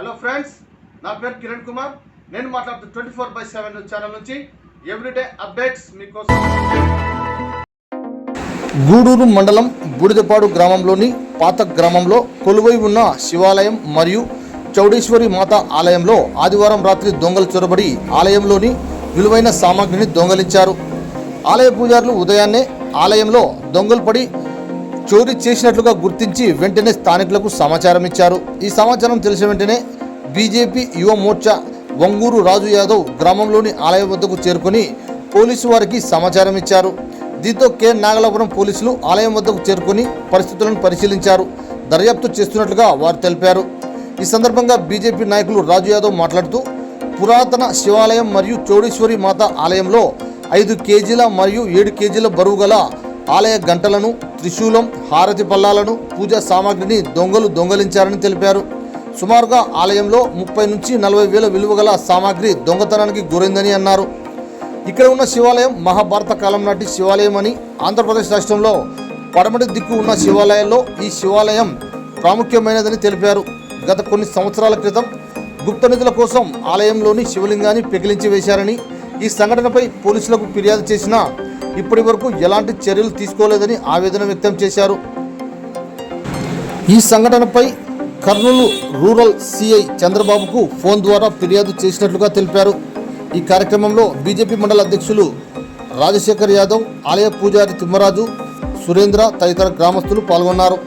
Hello friends నా పేరు కిరణ్ కుమార్. నేను మాట్లాడుతూ twenty four by seven channel నుంచి ఎవ్రీడే అప్డేట్స్ మీకోసం. గూడూరు మండలం బూడిదపాడు గ్రామంలోని పాత గ్రామంలో కొలువై ఉన్న శివాలయం మరియు చౌడేశ్వరి మాత ఆలయంలో ఆదివారం రాత్రి దొంగలు చొరబడి ఆలయంలోని విలువైన సామాగ్రిని దొంగలించారు. ఆలయ పూజారులు ఉదయాన్నే ఆలయంలో దొంగలు పడి చోరీ చేసినట్లుగా గుర్తించి వెంటనే స్థానికులకు సమాచారం ఇచ్చారు. ఈ సమాచారం తెలిసిన వెంటనే బీజేపీ యువ మోర్చా వంగూరు రాజు యాదవ్ గ్రామంలోని ఆలయం వద్దకు చేరుకొని పోలీసు వారికి సమాచారం ఇచ్చారు. దీంతో కె. నాగలాపురం పోలీసులు ఆలయం వద్దకు చేరుకొని పరిస్థితులను పరిశీలించారు. దర్యాప్తు చేస్తున్నట్లుగా వారు తెలిపారు. ఈ సందర్భంగా బీజేపీ నాయకులు రాజు యాదవ్ మాట్లాడుతూ పురాతన శివాలయం మరియు చౌడేశ్వరి మాత ఆలయంలో ఐదు కేజీల మరియు ఏడు కేజీల బరువు గల ఆలయ గంటలను త్రిశూలం హారతి పల్లాలను పూజా సామాగ్రిని దొంగలు దొంగలించారని తెలిపారు. సుమారుగా ఆలయంలో ముప్పై నుంచి నలభై వేల విలువ గల సామాగ్రి దొంగతనానికి గురైందని అన్నారు. ఇక్కడ ఉన్న శివాలయం మహాభారత కాలం నాటి శివాలయం అని ఆంధ్రప్రదేశ్ రాష్ట్రంలో పడమటి దిక్కు ఉన్న శివాలయాల్లో ఈ శివాలయం ప్రాముఖ్యమైనదని తెలిపారు. గత కొన్ని సంవత్సరాల క్రితం గుప్త నిధుల కోసం ఆలయంలోని శివలింగాన్ని పెకిలించి వేశారని ఈ సంఘటనపై పోలీసులకు ఫిర్యాదు చేసినా ఇప్పటి వరకు ఎలాంటి చర్యలు తీసుకోలేదని ఆవేదన వ్యక్తం చేశారు. ఈ సంఘటనపై కర్నూలు రూరల్ సిఐ చంద్రబాబుకు ఫోన్ ద్వారా ఫిర్యాదు చేసినట్లుగా తెలిపారు. ఈ కార్యక్రమంలో బీజేపీ మండల అధ్యక్షులు రాజశేఖర్ యాదవ్ ఆలయ పూజారి తిమ్మరాజు సురేంద్ర తదితర గ్రామస్తులు పాల్గొన్నారు.